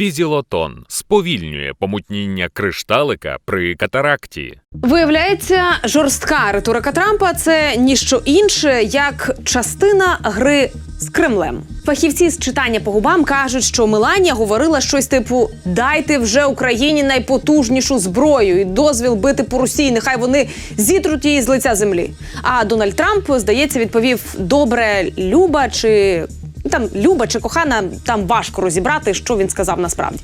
Візілотон сповільнює помутніння кришталика при катаракті. Виявляється, жорстка риторика Трампа це ніщо інше, як частина гри з Кремлем. Фахівці з читання по губам кажуть, що Меланія говорила щось типу: дайте вже Україні найпотужнішу зброю і дозвіл бити по Росії. Нехай вони зітруть її з лиця землі. А Дональд Трамп, здається, відповів: добре, Люба чи там Люба чи кохана, там важко розібрати, що він сказав насправді.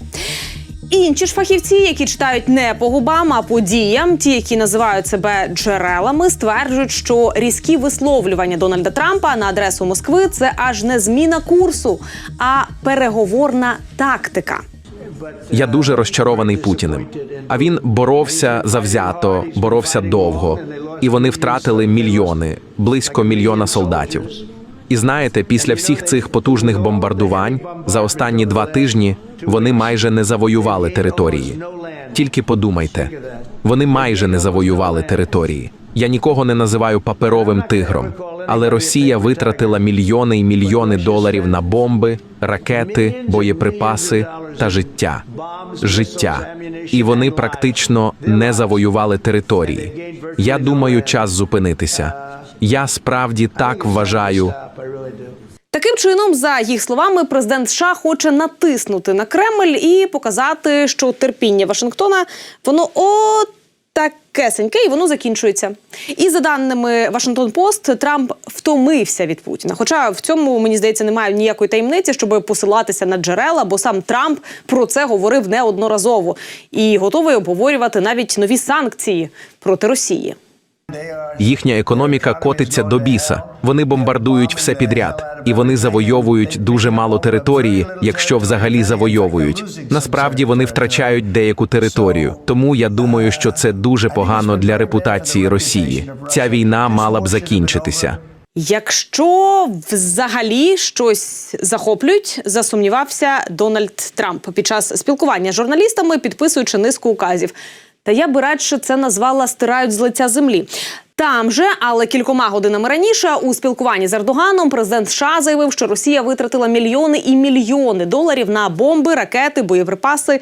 Інші ж фахівці, які читають не по губам, а по діям, ті, які називають себе джерелами, стверджують, що різкі висловлювання Дональда Трампа на адресу Москви це аж не зміна курсу, а переговорна тактика. Я дуже розчарований Путіним. А він боровся завзято, боровся довго, і вони втратили мільйони, близько мільйона солдатів. І знаєте, після всіх цих потужних бомбардувань за останні два тижні вони майже не завоювали території. Тільки подумайте, вони майже не завоювали території. Я нікого не називаю паперовим тигром, але Росія витратила мільйони і мільйони доларів на бомби, ракети, боєприпаси та життя. Життя. І вони практично не завоювали території. Я думаю, час зупинитися. Я справді так вважаю. Таким чином, за їх словами, президент США хоче натиснути на Кремль і показати, що терпіння Вашингтона воно от такесеньке, і воно закінчується. І за даними Вашингтон Пост, Трамп втомився від Путіна. Хоча в цьому мені здається немає ніякої таємниці, щоб посилатися на джерела, бо сам Трамп про це говорив неодноразово і готовий обговорювати навіть нові санкції проти Росії. Їхня економіка котиться до біса. Вони бомбардують все підряд, і вони завойовують дуже мало території, якщо взагалі завойовують. Насправді вони втрачають деяку територію. Тому я думаю, що це дуже погано для репутації Росії. Ця війна мала б закінчитися. Якщо взагалі щось захоплюють, засумнівався Дональд Трамп під час спілкування з журналістами, підписуючи низку указів. Та я би радше це назвала стирають з лиця землі. Там же, але кількома годинами раніше, у спілкуванні з Ердоганом, президент США заявив, що Росія витратила мільйони і мільйони доларів на бомби, ракети, боєприпаси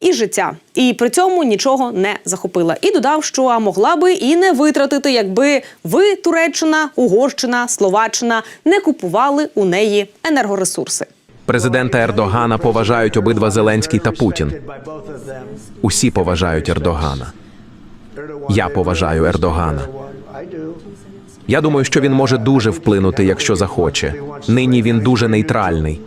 і життя, і при цьому нічого не захопила. І додав, що могла би і не витратити, якби ви, Туреччина, Угорщина, Словаччина, не купували у неї енергоресурси. Президента Ердогана поважають обидва Зеленський та Путін. Усі поважають Ердогана. Я поважаю Ердогана. Я думаю, що він може дуже вплинути, якщо захоче. Нині він дуже нейтральний.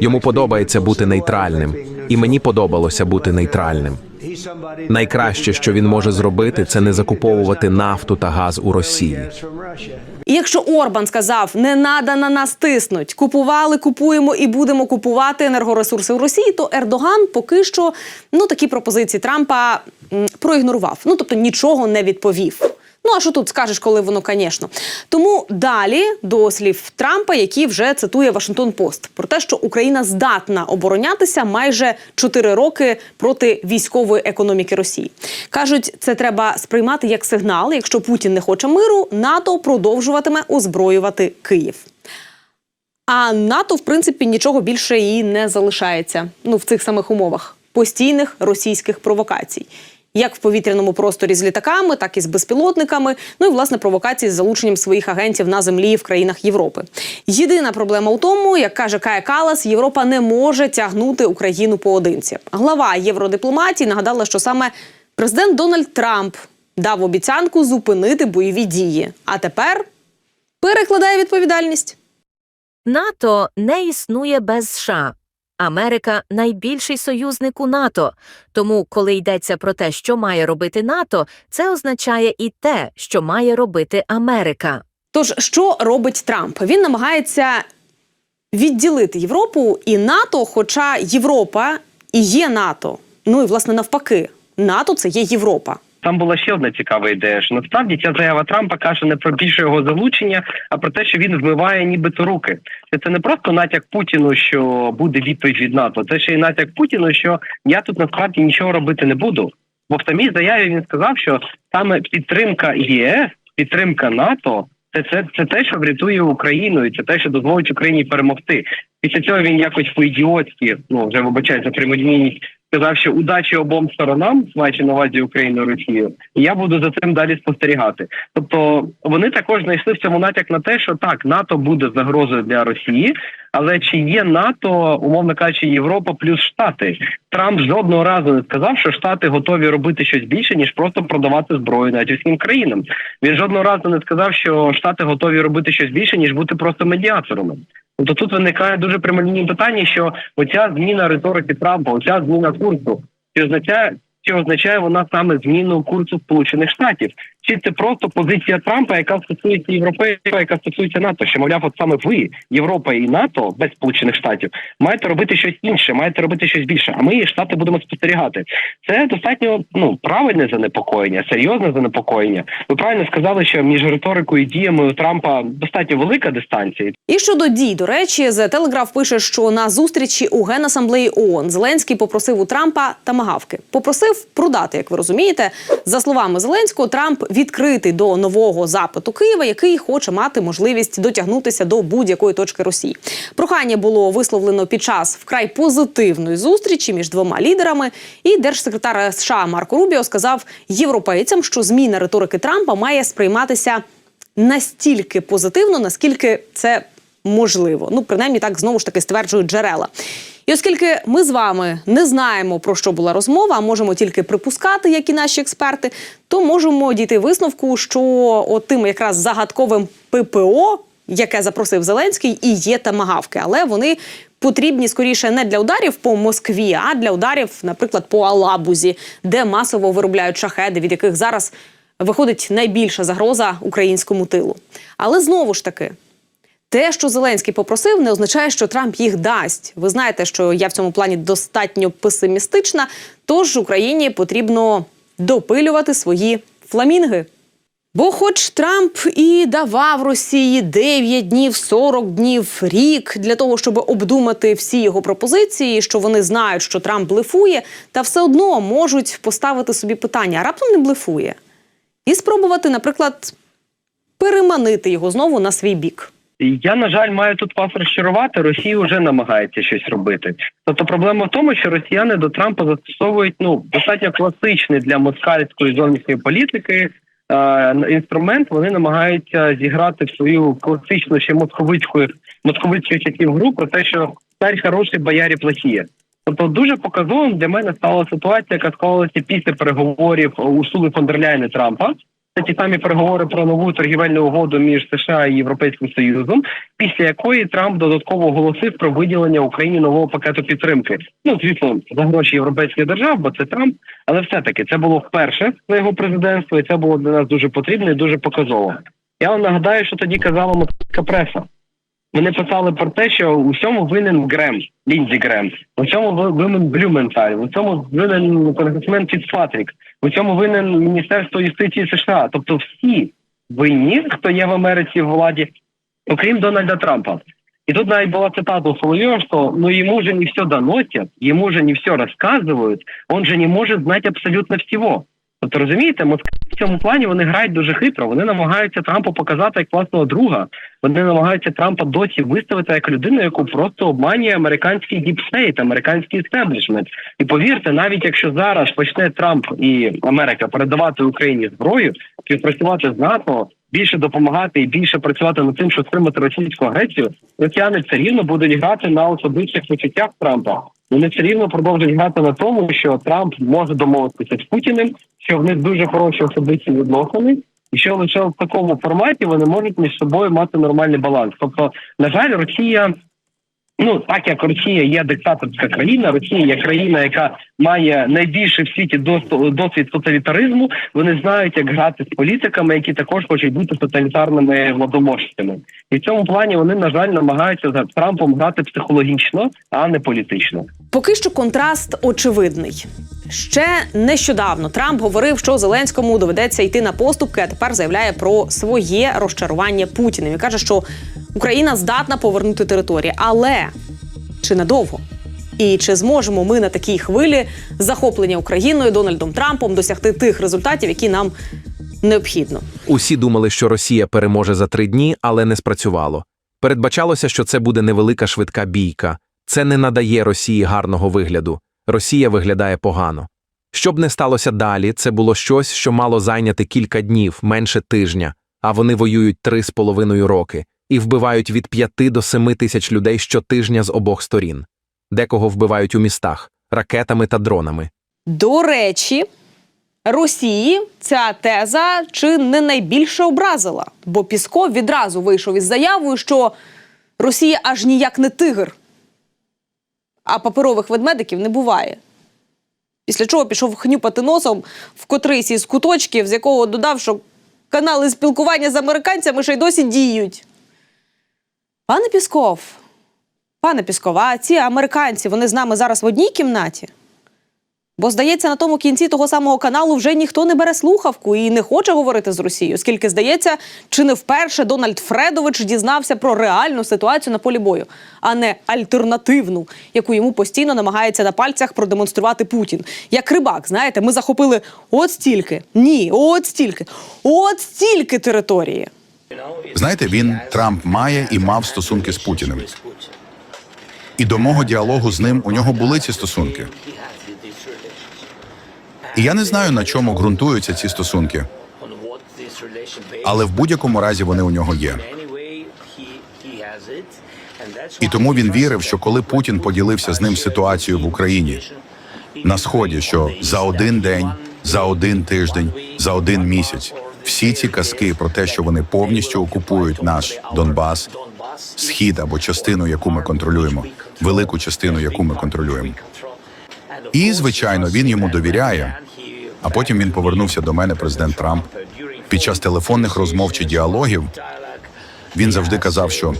Йому подобається бути нейтральним, і мені подобалося бути нейтральним. Найкраще, що він може зробити, це не закуповувати нафту та газ у Росії. І якщо Орбан сказав, не надо на нас тиснуть, купували, купуємо і будемо купувати енергоресурси в Росії, то Ердоган поки що ну такі пропозиції Трампа проігнорував. Ну тобто нічого не відповів. Ну а що тут скажеш, коли воно, звісно. Тому далі до слів Трампа, які вже цитує Вашингтон Пост, про те, що Україна здатна оборонятися майже 4 роки проти військової економіки Росії. кажуть, це треба сприймати як сигнал. Якщо Путін не хоче миру, НАТО продовжуватиме озброювати Київ. А НАТО, в принципі, нічого більше і не залишається. Ну в цих самих умовах постійних російських провокацій. Як в повітряному просторі з літаками, так і з безпілотниками. Ну і власне провокації з залученням своїх агентів на землі в країнах Європи. Єдина проблема у тому, як каже Кая Калас, Європа не може тягнути Україну поодинці. Глава євродипломатії нагадала, що саме президент Дональд Трамп дав обіцянку зупинити бойові дії. А тепер перекладає відповідальність. НАТО не існує без США. Америка найбільший союзник у НАТО. Тому, коли йдеться про те, що має робити НАТО, це означає і те, що має робити Америка. Тож, що робить Трамп? Він намагається відділити Європу і НАТО, хоча Європа і є НАТО. Ну і власне навпаки, НАТО це є Європа. Там була ще одна цікава ідея, що насправді ця заява Трампа каже не про більше його залучення, а про те, що він вмиває нібито руки. Що Це не просто натяк Путіну, що буде відповідь від НАТО. Це ще й натяк Путіну, що я тут насправді нічого робити не буду. Бо в самій заяві він сказав, що саме підтримка ЄС, підтримка НАТО Це, це, це те, що врятує Україну, і це те, що дозволить Україні перемогти. Після цього він якось по-ідіотськи, ну вже вибачаю за прямодійність, сказав, що удачі обом сторонам, маючи на увазі Україну Росію, і я буду за цим далі спостерігати. Тобто вони також знайшли в цьому натяк на те, що так НАТО буде загрозою для Росії, але чи є НАТО, умовно кажучи, Європа плюс Штати? Трамп жодного разу не сказав, що Штати готові робити щось більше ніж просто продавати зброю натівським країнам. Він жодного разу не сказав, що Штати готові робити щось більше ніж бути просто медіаторами. Тобто тут виникає дуже прямолінійне питання, що оця зміна риторики Трампа, оця зміна курсу, чи означає, чи означає вона саме зміну курсу Сполучених Штатів? Чи це просто позиція Трампа, яка стосується Європи, яка стосується НАТО? Що мовляв, от саме ви, Європа і НАТО без Сполучених Штатів, маєте робити щось інше, маєте робити щось більше. А ми штати будемо спостерігати. Це достатньо ну правильне занепокоєння, серйозне занепокоєння. Ви правильно сказали, що між риторикою і діями у Трампа достатньо велика дистанція. І щодо дій, до речі, The Telegraph пише, що на зустрічі у Генасамблеї ООН Зеленський попросив у Трампа тамагавки. Попросив продати, як ви розумієте. За словами Зеленського, Трамп відкритий до нового запиту Києва, який хоче мати можливість дотягнутися до будь-якої точки Росії. Прохання було висловлено під час вкрай позитивної зустрічі між двома лідерами. І держсекретар США Марко Рубіо сказав європейцям, що зміна риторики Трампа має сприйматися настільки позитивно, наскільки це можливо. Ну, принаймні, так знову ж таки стверджують джерела. І оскільки ми з вами не знаємо про що була розмова, а можемо тільки припускати, як і наші експерти, то можемо дійти висновку, що от тим якраз загадковим ППО, яке запросив Зеленський, і є тамагавки, але вони. Потрібні скоріше не для ударів по Москві, а для ударів, наприклад, по Алабузі, де масово виробляють шахеди, від яких зараз виходить найбільша загроза українському тилу. Але знову ж таки, те, що Зеленський попросив, не означає, що Трамп їх дасть. Ви знаєте, що я в цьому плані достатньо песимістична. Тож Україні потрібно допилювати свої фламінги. Бо, хоч Трамп і давав Росії 9 днів, 40 днів, рік для того, щоб обдумати всі його пропозиції, що вони знають, що Трамп блефує, та все одно можуть поставити собі питання, а раптом не блефує, і спробувати, наприклад, переманити його знову на свій бік. Я на жаль маю тут вас розчарувати. Росія вже намагається щось робити. Тобто проблема в тому, що росіяни до Трампа застосовують ну достатньо класичний для москальської зовнішньої політики е, інструмент. Вони намагаються зіграти в свою класичну ще московицьку московицьких часів гру про те, що цар хороший, боярі плохі. Тобто дуже показовим для мене стала ситуація, яка склалася після переговорів Усули фон дер Трампа. Ті самі переговори про нову торгівельну угоду між США і Європейським Союзом, після якої Трамп додатково оголосив про виділення Україні нового пакету підтримки. Ну звісно, за гроші європейських держав, бо це Трамп, але все-таки це було вперше за його президентство, і це було для нас дуже потрібно і дуже показово. Я вам нагадаю, що тоді казала московська преса. Вони писали про те, що у всьому винен Грем, Ліндзі Грем, у цьому винен Блюменталь, у цьому винен конгресмен Фіцпатрік, у цьому винен Міністерство юстиції США. Тобто всі винні, хто є в Америці в владі, окрім Дональда Трампа. І тут навіть була цитата у Соловьева, что ну ему же не все доносят, ему же не все рассказывают, он же не може знати абсолютно всього. Тобто розумієте, Москва в цьому плані вони грають дуже хитро. Вони намагаються Трампу показати як власного друга. Вони намагаються Трампа досі виставити як людину, яку просто обманює американський діпстейт, американський істеблішмент. І повірте, навіть якщо зараз почне Трамп і Америка передавати Україні зброю, співпрацювати з НАТО, більше допомагати і більше працювати над тим, щоб стримати російську агресію, росіяни все рівно будуть грати на особистих почуттях Трампа. Вони все рівно продовжують грати на тому, що Трамп може домовитися з Путіним, що в них дуже хороші особисті відносини, і що лише в такому форматі вони можуть між собою мати нормальний баланс. Тобто, на жаль, Росія. Ну, так як Росія є диктаторська країна, Росія є країна, яка має найбільше в світі дос- досвід тоталітаризму. Вони знають, як грати з політиками, які також хочуть бути тоталітарними владоможцями. І в цьому плані вони, на жаль, намагаються за Трампом грати психологічно, а не політично. Поки що контраст очевидний. Ще нещодавно Трамп говорив, що Зеленському доведеться йти на поступки, а тепер заявляє про своє розчарування Путіним і каже, що Україна здатна повернути території. Але чи надовго? І чи зможемо ми на такій хвилі захоплення Україною Дональдом Трампом досягти тих результатів, які нам необхідно. Усі думали, що Росія переможе за три дні, але не спрацювало. Передбачалося, що це буде невелика швидка бійка. Це не надає Росії гарного вигляду. Росія виглядає погано. Щоб не сталося далі, це було щось, що мало зайняти кілька днів, менше тижня, а вони воюють три з половиною роки і вбивають від п'яти до семи тисяч людей щотижня з обох сторін. Декого вбивають у містах ракетами та дронами. До речі, Росії ця теза чи не найбільше образила, бо Пісков відразу вийшов із заявою, що Росія аж ніяк не тигр, а паперових ведмедиків не буває. Після чого пішов хнюпати носом в котрийсь із куточків, з якого додав, що канали спілкування з американцями ще й досі діють. Пане Пісков, пане Пісков, а ці американці, вони з нами зараз в одній кімнаті? Бо, здається, на тому кінці того самого каналу вже ніхто не бере слухавку і не хоче говорити з Росією, оскільки, здається, чи не вперше Дональд Фредович дізнався про реальну ситуацію на полі бою, а не альтернативну, яку йому постійно намагається на пальцях продемонструвати Путін. Як рибак, знаєте, ми захопили от стільки, ні, от стільки, от стільки території. Знаєте, він Трамп має і мав стосунки з Путіним. І до мого діалогу з ним у нього були ці стосунки. І я не знаю, на чому ґрунтуються ці стосунки, але в будь-якому разі вони у нього є. І тому він вірив, що коли Путін поділився з ним ситуацією в Україні на сході, що за один день, за один тиждень, за один місяць всі ці казки про те, що вони повністю окупують наш Донбас, схід або частину, яку ми контролюємо, велику частину, яку ми контролюємо. І звичайно, він йому довіряє. А потім він повернувся до мене, президент Трамп. Під час телефонних розмов чи діалогів він завжди казав, що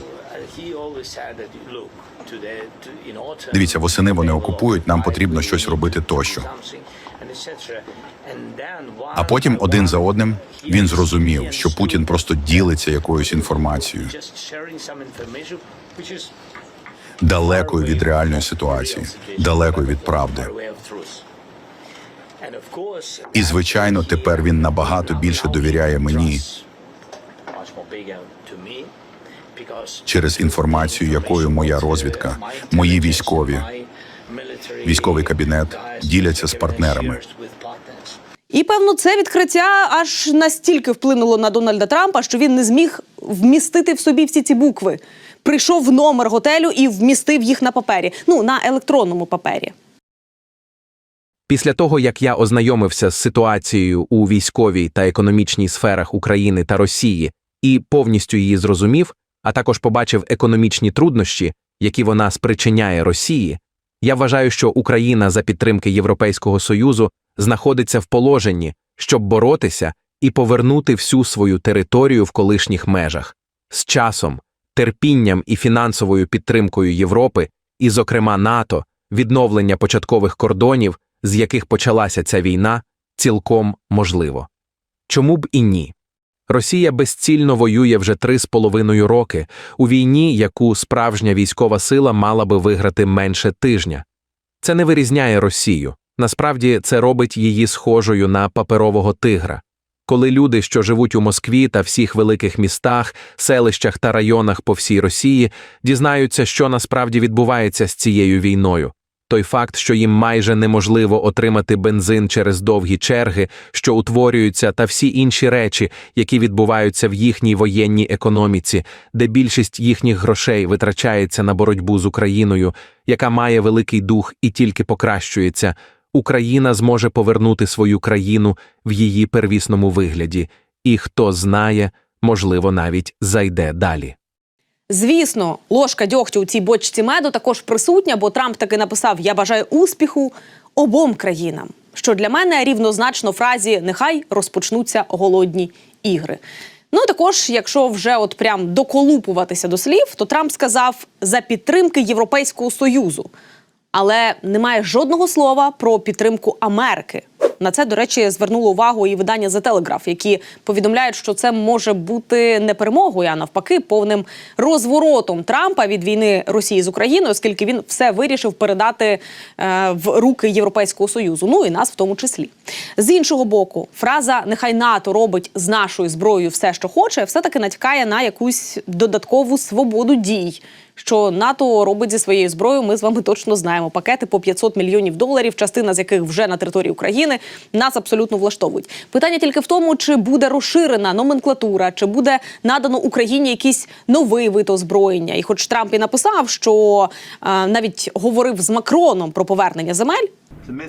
Дивіться, восени вони окупують, нам потрібно щось робити тощо. а потім один за одним він зрозумів, що Путін просто ділиться якоюсь інформацією, далекою від реальної ситуації, далекою від правди. І звичайно, тепер він набагато більше довіряє мені через інформацію, якою моя розвідка, мої військові, військовий кабінет діляться з партнерами. І певно, це відкриття аж настільки вплинуло на Дональда Трампа, що він не зміг вмістити в собі всі ці букви. Прийшов в номер готелю і вмістив їх на папері. Ну на електронному папері. Після того, як я ознайомився з ситуацією у військовій та економічній сферах України та Росії і повністю її зрозумів, а також побачив економічні труднощі, які вона спричиняє Росії, я вважаю, що Україна за підтримки Європейського Союзу знаходиться в положенні, щоб боротися і повернути всю свою територію в колишніх межах. З часом, терпінням і фінансовою підтримкою Європи, і, зокрема, НАТО, відновлення початкових кордонів, з яких почалася ця війна, цілком можливо. Чому б і ні? Росія безцільно воює вже три з половиною роки у війні, яку справжня військова сила мала би виграти менше тижня. Це не вирізняє Росію. Насправді це робить її схожою на паперового тигра. Коли люди, що живуть у Москві та всіх великих містах, селищах та районах по всій Росії, дізнаються, що насправді відбувається з цією війною. Той факт, що їм майже неможливо отримати бензин через довгі черги, що утворюються, та всі інші речі, які відбуваються в їхній воєнній економіці, де більшість їхніх грошей витрачається на боротьбу з Україною, яка має великий дух і тільки покращується, Україна зможе повернути свою країну в її первісному вигляді, і хто знає, можливо, навіть зайде далі. Звісно, ложка дьогтю у цій бочці меду також присутня, бо Трамп таки написав: Я бажаю успіху обом країнам. Що для мене рівнозначно фразі Нехай розпочнуться голодні ігри. Ну також, якщо вже от прям доколупуватися до слів, то Трамп сказав за підтримки Європейського союзу, але немає жодного слова про підтримку Америки. На це, до речі, звернуло увагу і видання The Telegraph, які повідомляють, що це може бути не перемогою, а навпаки, повним розворотом Трампа від війни Росії з Україною, оскільки він все вирішив передати е, в руки Європейського союзу. Ну і нас в тому числі. З іншого боку, фраза нехай НАТО робить з нашою зброєю все, що хоче, все таки натякає на якусь додаткову свободу дій. Що НАТО робить зі своєю зброєю, ми з вами точно знаємо. Пакети по 500 мільйонів доларів, частина з яких вже на території України нас абсолютно влаштовують. Питання тільки в тому, чи буде розширена номенклатура, чи буде надано Україні якийсь новий вид озброєння. І, хоч Трамп і написав, що е, навіть говорив з Макроном про повернення земель.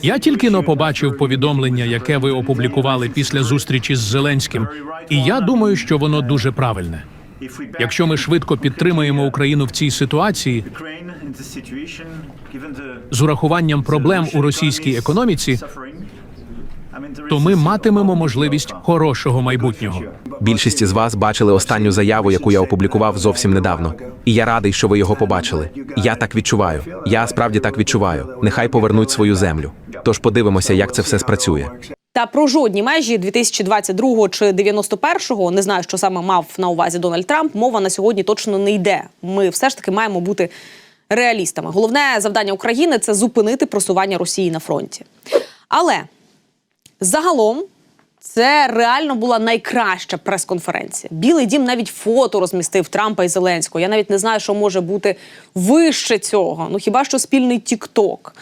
Я тільки но побачив повідомлення, яке ви опублікували після зустрічі з Зеленським, і я думаю, що воно дуже правильне. Якщо ми швидко підтримаємо Україну в цій ситуації з урахуванням проблем у російській економіці, то ми матимемо можливість хорошого майбутнього. Більшість із вас бачили останню заяву, яку я опублікував зовсім недавно. І я радий, що ви його побачили. Я так відчуваю. Я справді так відчуваю. Нехай повернуть свою землю. Тож подивимося, як це все спрацює. Та про жодні межі 2022 чи 91-го, не знаю, що саме мав на увазі Дональд Трамп. Мова на сьогодні точно не йде. Ми все ж таки маємо бути реалістами. Головне завдання України це зупинити просування Росії на фронті. Але загалом. Це реально була найкраща прес-конференція. Білий дім навіть фото розмістив Трампа і Зеленського. Я навіть не знаю, що може бути вище цього. Ну хіба що спільний Тік-Ток.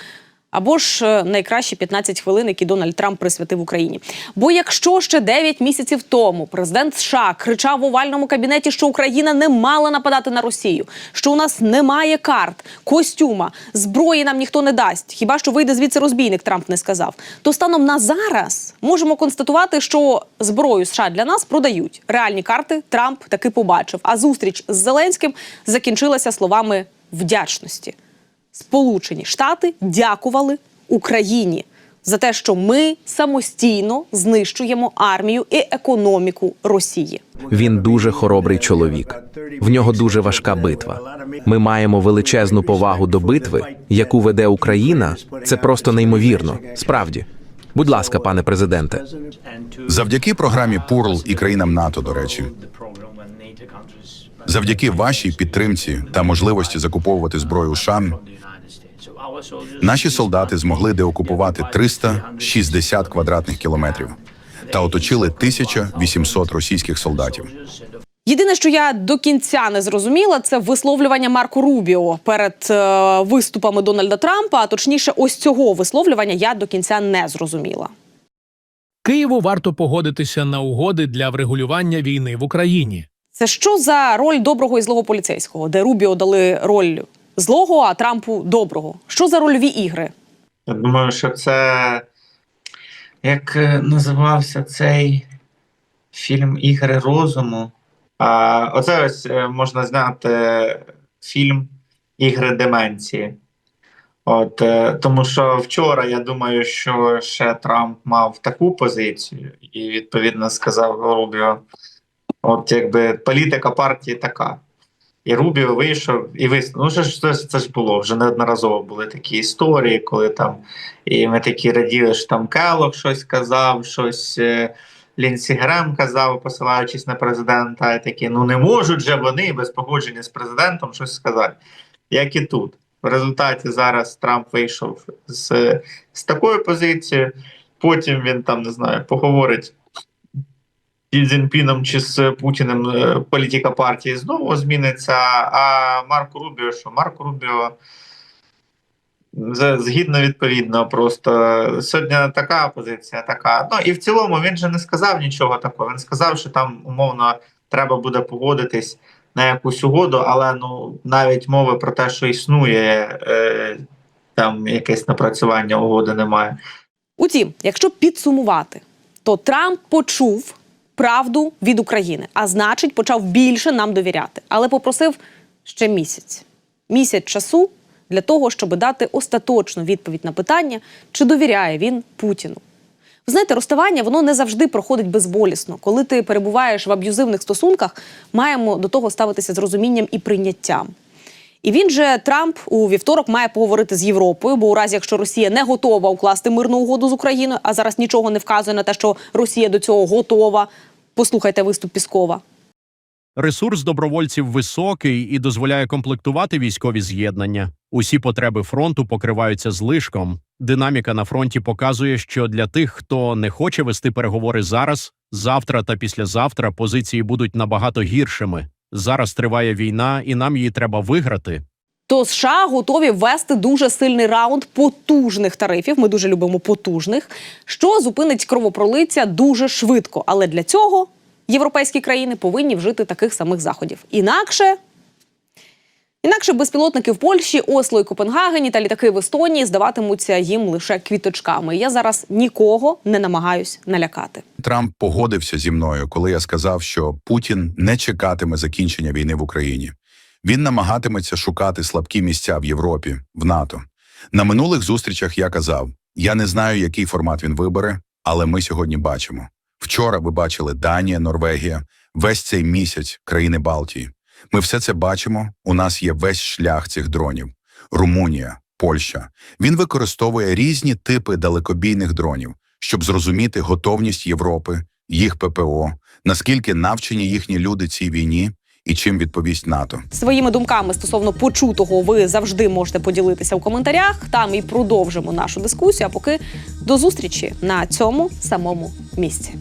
Або ж е, найкращі 15 хвилин, які Дональд Трамп присвятив Україні. Бо якщо ще 9 місяців тому президент США кричав в овальному кабінеті, що Україна не мала нападати на Росію, що у нас немає карт, костюма, зброї нам ніхто не дасть. Хіба що вийде звідси розбійник, Трамп не сказав. То станом на зараз можемо констатувати, що зброю США для нас продають. Реальні карти Трамп таки побачив. А зустріч з Зеленським закінчилася словами вдячності. Сполучені Штати дякували Україні за те, що ми самостійно знищуємо армію і економіку Росії. Він дуже хоробрий чоловік. В нього дуже важка битва. Ми маємо величезну повагу до битви, яку веде Україна. Це просто неймовірно. Справді. Будь ласка, пане президенте. Завдяки програмі Пурл і країнам НАТО, до речі, завдяки вашій підтримці та можливості закуповувати зброю у США, наші солдати змогли деокупувати 360 квадратних кілометрів та оточили 1800 російських солдатів. Єдине, що я до кінця не зрозуміла, це висловлювання Марко Рубіо перед е, виступами Дональда Трампа. А точніше, ось цього висловлювання я до кінця не зрозуміла. Києву варто погодитися на угоди для врегулювання війни в Україні. Це що за роль доброго і злого поліцейського, де Рубіо дали роль злого, а Трампу доброго? Що за рольові ігри? Я думаю, що це як е, називався цей фільм Ігри розуму. А, оце ось е, можна зняти фільм Ігри деменції. От, е, тому що вчора я думаю, що ще Трамп мав таку позицію, і відповідно сказав Рубіо: от якби політика партії така. І Рубіо вийшов і визнав. Ну, це ж це, це ж було вже неодноразово були такі історії, коли там і ми такі раділи, що там Келлог щось сказав, щось е, Лінсі Грем казав, посилаючись на президента. І такі, ну не можуть же вони без погодження з президентом щось сказати. Як і тут. В результаті зараз Трамп вийшов з, з такою позицією. Потім він там не знаю, поговорить Сі Цзіньпіном чи з Путіним е, політика партії знову зміниться. А Марко Рубіо, що Марко Рубіо згідно відповідно, просто сьогодні така позиція, така. Ну і в цілому він же не сказав нічого такого. Він сказав, що там умовно треба буде погодитись на якусь угоду, але ну навіть мови про те, що існує е, там якесь напрацювання угоди немає. Утім, якщо підсумувати, то Трамп почув правду від України, а значить, почав більше нам довіряти, але попросив ще місяць. Місяць часу для того, щоб дати остаточну відповідь на питання, чи довіряє він Путіну. Ви знаєте, розставання воно не завжди проходить безболісно. Коли ти перебуваєш в аб'юзивних стосунках, маємо до того ставитися з розумінням і прийняттям. І він же Трамп у вівторок має поговорити з Європою, бо у разі, якщо Росія не готова укласти мирну угоду з Україною, а зараз нічого не вказує на те, що Росія до цього готова. Послухайте виступ Піскова. Ресурс добровольців високий і дозволяє комплектувати військові з'єднання. Усі потреби фронту покриваються злишком. Динаміка на фронті показує, що для тих, хто не хоче вести переговори зараз, завтра та післязавтра позиції будуть набагато гіршими. Зараз триває війна, і нам її треба виграти. То США готові ввести дуже сильний раунд потужних тарифів. Ми дуже любимо потужних, що зупинить кровопролиття дуже швидко. Але для цього європейські країни повинні вжити таких самих заходів. Інакше. Інакше безпілотники в Польщі, Осло і Копенгагені та літаки в Естонії здаватимуться їм лише квіточками. Я зараз нікого не намагаюсь налякати. Трамп погодився зі мною, коли я сказав, що Путін не чекатиме закінчення війни в Україні. Він намагатиметься шукати слабкі місця в Європі, в НАТО. На минулих зустрічах я казав: я не знаю, який формат він вибере, але ми сьогодні бачимо. Вчора ви бачили Данія, Норвегія, весь цей місяць країни Балтії. Ми все це бачимо. У нас є весь шлях цих дронів. Румунія, Польща. Він використовує різні типи далекобійних дронів, щоб зрозуміти готовність Європи, їх ППО, наскільки навчені їхні люди цій війні і чим відповість НАТО. Своїми думками стосовно почутого ви завжди можете поділитися у коментарях. Там і продовжимо нашу дискусію. А поки до зустрічі на цьому самому місці.